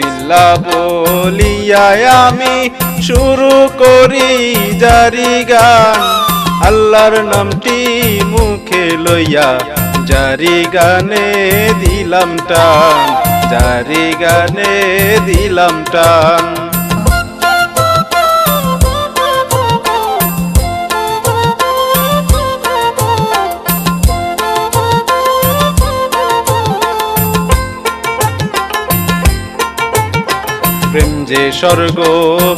আল্লাহ বলিয়ায় আমি শুরু করি জারি গান। আল্লাহর নামটি মুখে লইয়া জারি গানে দিলাম টান, জারি গানে দিলাম টান। যে স্বর্গ,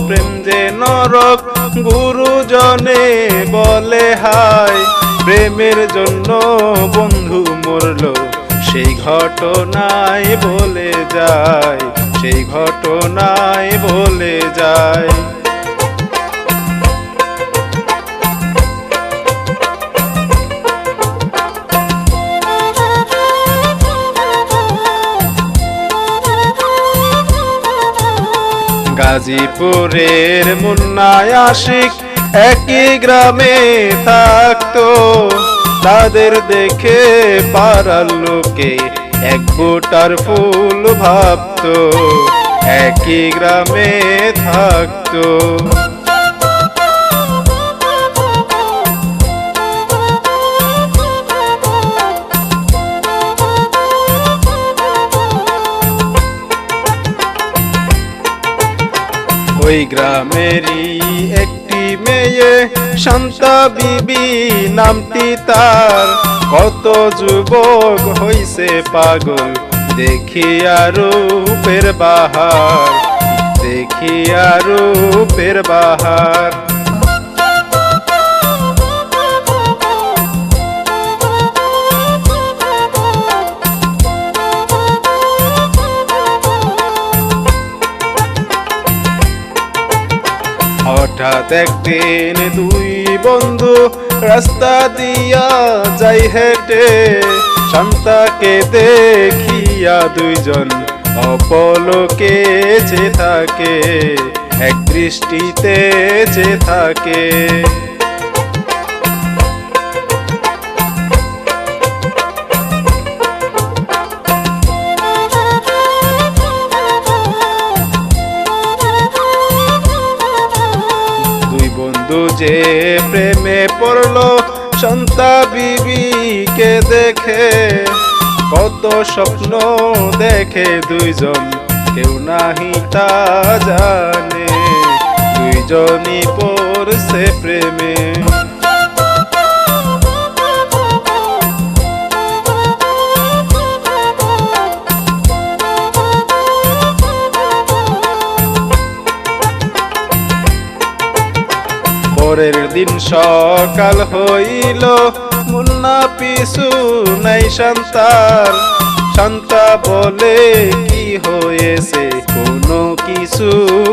প্রেম যে নরক, গুরুজনে বলে হায়, প্রেমের জন্য বন্ধু মরল। সেই ঘটনায় বলে যায়, সেই ঘটনায় বলে যায়। গাজীপুরের মুন্নায় আশিক একই গ্রামে থাকতো। তাদের দেখে পাড়ার লোকে এক বুটার ফুল ভাবতো। একই গ্রামে থাকতো। ওই গ্রামেরই একটি মেয়ে, শান্তা বিবি নামটি তার। কত যুবক হইছে পাগল দেখিয়া রূপের বাহার দেখিয়া রূপের বাহার। হঠাৎ একদিন দুই বন্ধু রাস্তা দিয়া যাই হেঁটে, শান্তাকে দেখিয়া দুইজন অপলকে যে থাকে, এক দৃষ্টিতে যে থাকে। যে প্রেমে পড়ল সন্তা বিবিকে দেখে, কত স্বপ্ন দেখে দুইজন কেউ নাহি তা জানে, দুইজনই পড়ছে প্রেমে। পরের দিন সকাল হইল। মুন্না পিছু নাই শান্তার। শান্তা বলে কি হয়েছে? কোনো কিছু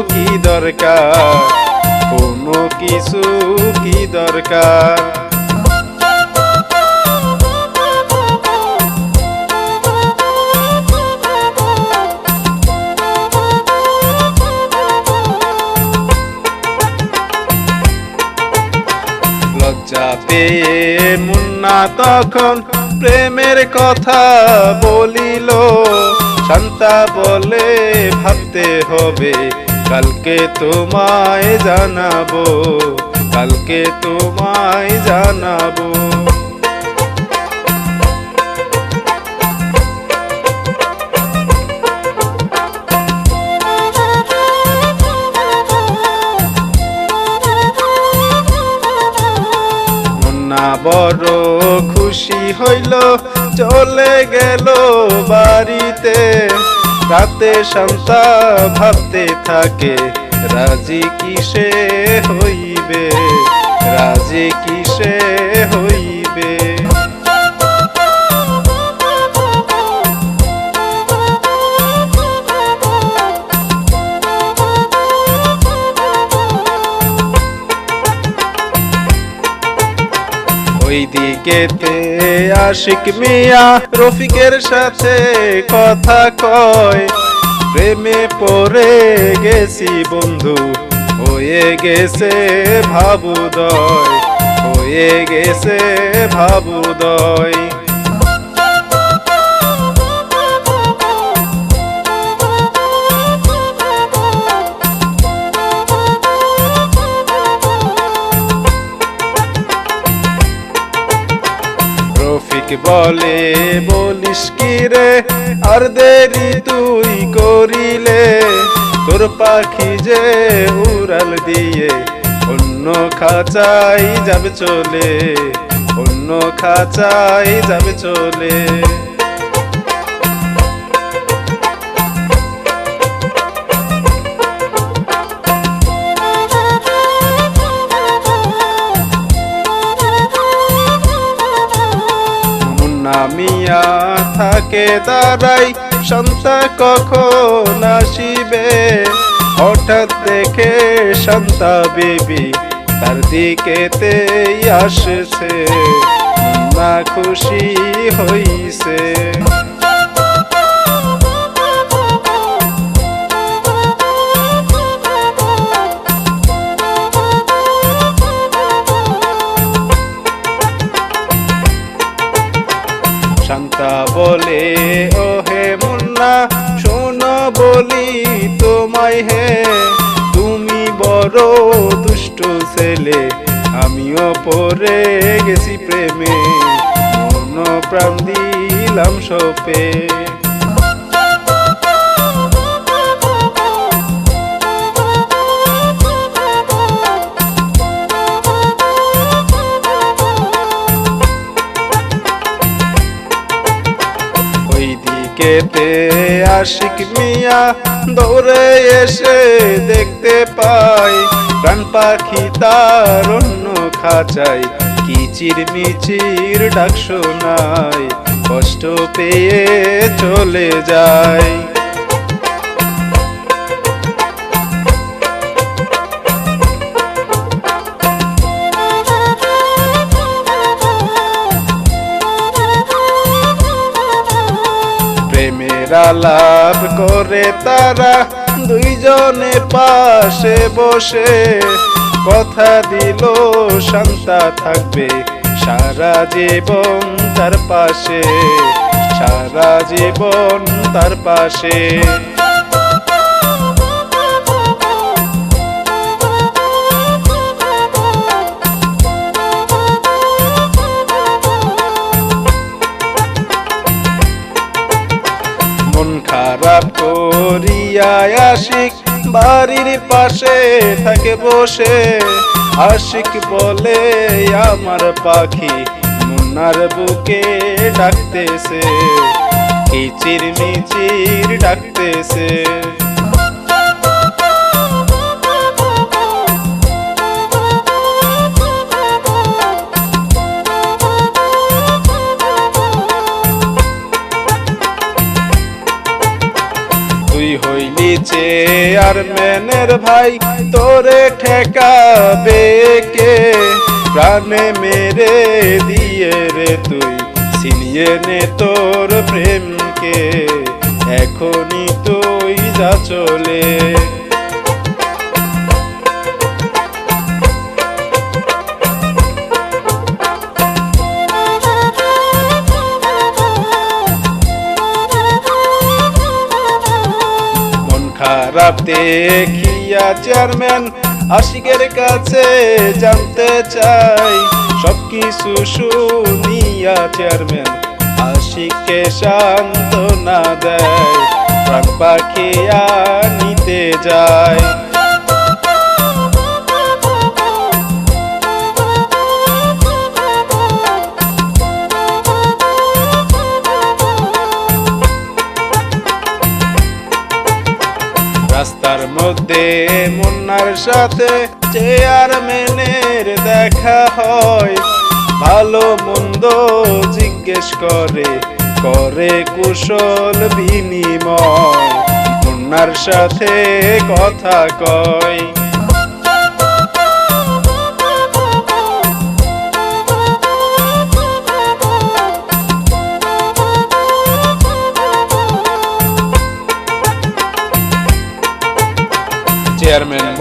কি দরকার? কোনো কিছু কি দরকার? পেয়ে মুন্না তখন প্রেমের কথা বলিল। শান্তা বলে, ভাবতে হবে, কালকে তোমায় জানাব, কালকে তোমায় জানাব। বড় খুশি হইল, চলে গেল বাড়িতে। রাতে শান্তা ভাবতে থাকে, রাজি কিসে হইবে? রাজি কিসে দিকেতে আশিক মিয়া, রফিকের সাথে কথা কয়। প্রেমে পরে গেছি বন্ধু, হয়ে গেছে ভাবুদয়, হয়ে গেছে ভাবুদয়। বলে, বলিস কি রে? আর দেরি তুই করিলে? তোর পাখি যে উড়াল দিয়ে অন্য খাঁচাই যাবে চলে, অন্য খাঁচাই যাবে চলে। মিয়া থাকে দাঁড়াই সন্তা কখন আসিবে? হঠাৎ দেখে সন্তা বেবি তার দিকে আসছে। না খুশি হইছে। ছেলে আমিও পরে গেছি প্রেমে। অন্য প্রাণ দিলাম সপে। দিকেতে আশিক মিয়া দৌড়ে এসে দেখতে পাই। প্রাণ পাখি তার অন্য খাঁচাই কিচির মিচির ডাক শোনায়। কষ্ট পেয়ে চলে যায়। প্রেমের লাভ করে তারা দুইজনে পাশে বসে। কথা দিল, শান্তা থাকবে সারা জীবন তার পাশে। সারা জীবন তার পাশে। খারাপ করিয়া আশিক বাড়ির পাশে থাকে বসে। আশিক বলে, আমার পাখি মুন্নার বুকে ডাকতেছে। কিচির মিচির ডাকতেছে। তুই হইলি আর মেনের ভাই, তোরে ঠেকাবে কে? প্রাণে মেরে দিয়ে রে তুই, ছিনিয়ে নে তোর প্রেমকে। এখনই তুই যা চলে। খারাপ দেখিয়া চেয়ারম্যান আশিকের কাছে জানতে চাই সব কিছু শুনিয়া চেয়ারম্যান আশিককে না দেয়, প্রাণ নিতে যায়। মধ্যে মুন্নার সাথে চেয়ারম্যানের দেখা হয়। ভালো মন্দ জিজ্ঞেস করে করে কুশল বিনিময়। মুন্নার সাথে কথা কয়।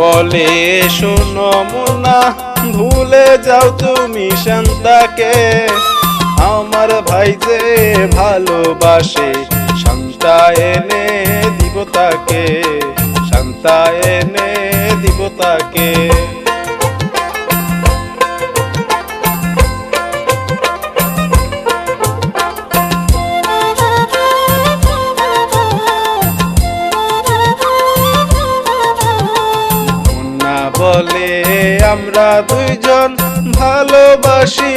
বলে শোনো মুন্না, ভুলে যাও তুমি শান্তাকে। আমার ভাই যে ভালোবাসে, শান্তা এনে দিব তাকে, শান্তা এনে দিব তাকে। আমরা দুইজন ভালোবাসি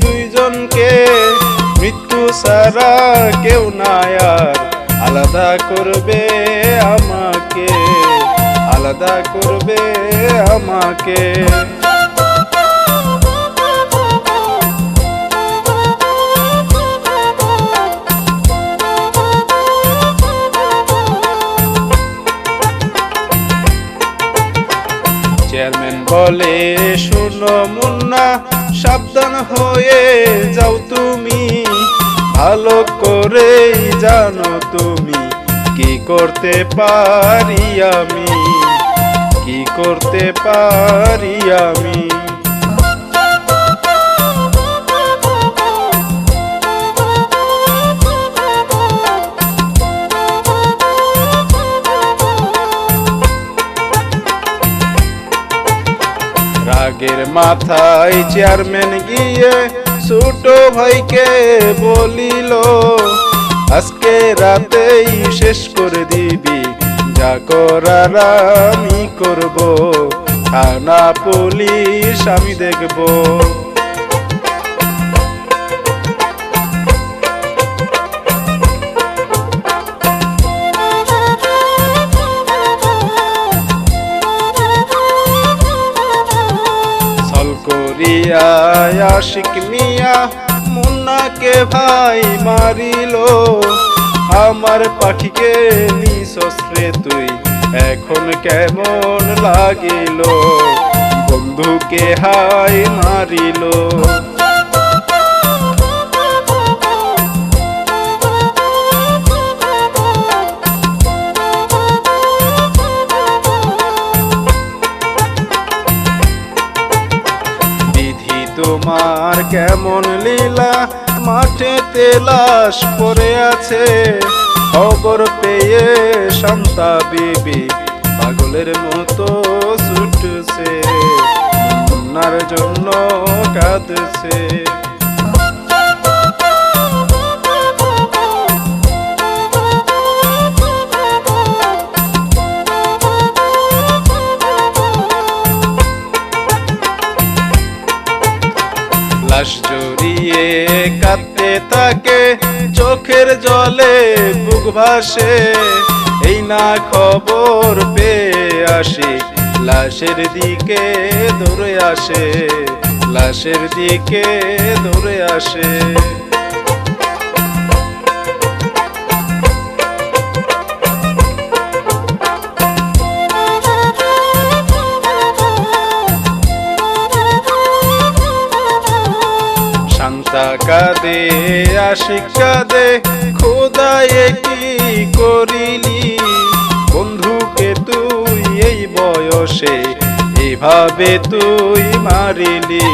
দুইজনকে। মৃত্যু সারা কেউ নাই আর আলাদা করবে আমাকে, আলাদা করবে আমাকে। বলে, শোনো মুন্না, সাবধান হয়ে যাও তুমি। ভালো করে জানো তুমি, কি করতে পারি আমি? কি করতে পারি আমি? রাগের মাথায় চেয়ারম্যান গিয়ে ছোট ভাইকে বলিল, আজকে রাতেই শেষ করে দিবি, যা করার আমি করব। থানা পুলিশ আমি দেখব। করিয়া আশিক মিয়া, মুন্নাকে ভাই মারিল। আমার পাখিকে নিঃশস্ত্রে তুই এখন কেমন লাগিল? বন্ধুকে হাই মারিল। কেমন লীলা, মাঠে তেলাশ পড়ে আছে। খবর পেয়ে শান্তা বিবি পাগলের মতো ছুটছে। কন্যার জন্য কাঁদছে। জলে বুক ভাসে, এই না খবর পেয়ে আসি। লাশের দিকে দৌড়ে আসে, লাশের দিকে দৌড়ে আসে। কাদে, আশিক বয়সে এভাবে তুই মারিলি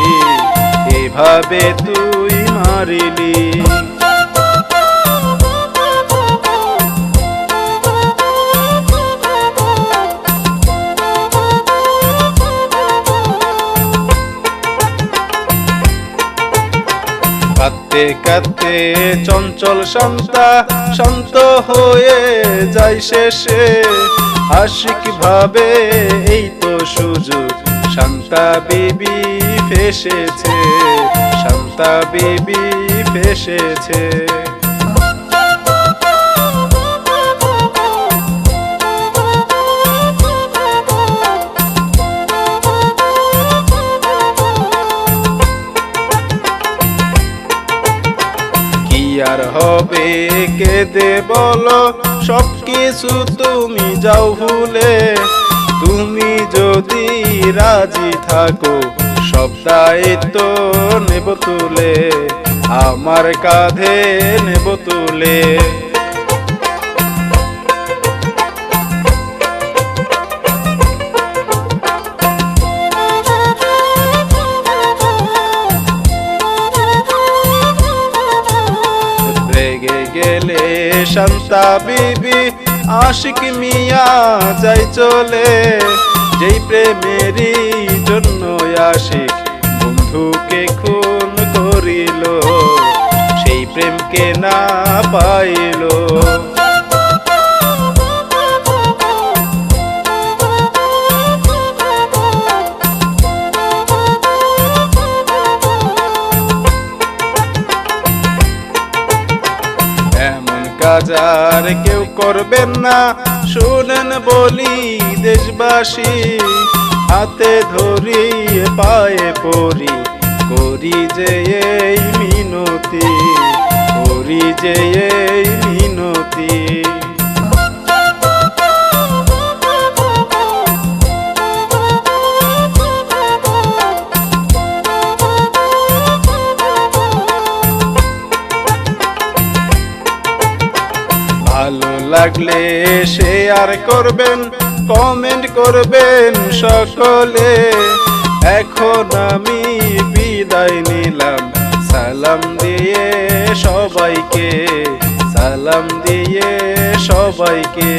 এভাবে তুই মারিলি। কাঁদতে চঞ্চল সন্তা শান্ত হয়ে যায় শেষে। আশিক ভাবে এই তো সুযোগ, শান্তা বিবি ফেসেছে, শান্তা বিবি ফেসেছে। হবে। কেঁদে বলো সব কিছু তুমি যাও ভুলে। তুমি যদি রাজি থাকো, সব দায়িত্ব নেব তুলে। আমার কাঁধে নেব তুলে। গেলে শান্তা বিবি, আশিক মিয়া যাই চলে। যেই প্রেমেরই জন্য আশিক বন্ধুকে খুন করিল, সেই প্রেমকে না পাইল। কাজার কেউ করবেন না। শুনেন বলি দেশবাসী, হাতে ধরি পায়ে পড়ি, করি যে এই মিনতি, করি যে এই মিনতি। লাগলে শেয়ার করবেন কমেন্ট করবেন সকলে। এখন আমি বিদায় নিলাম, সালাম দিয়ে সবাইকে, সালাম দিয়ে সবাইকে।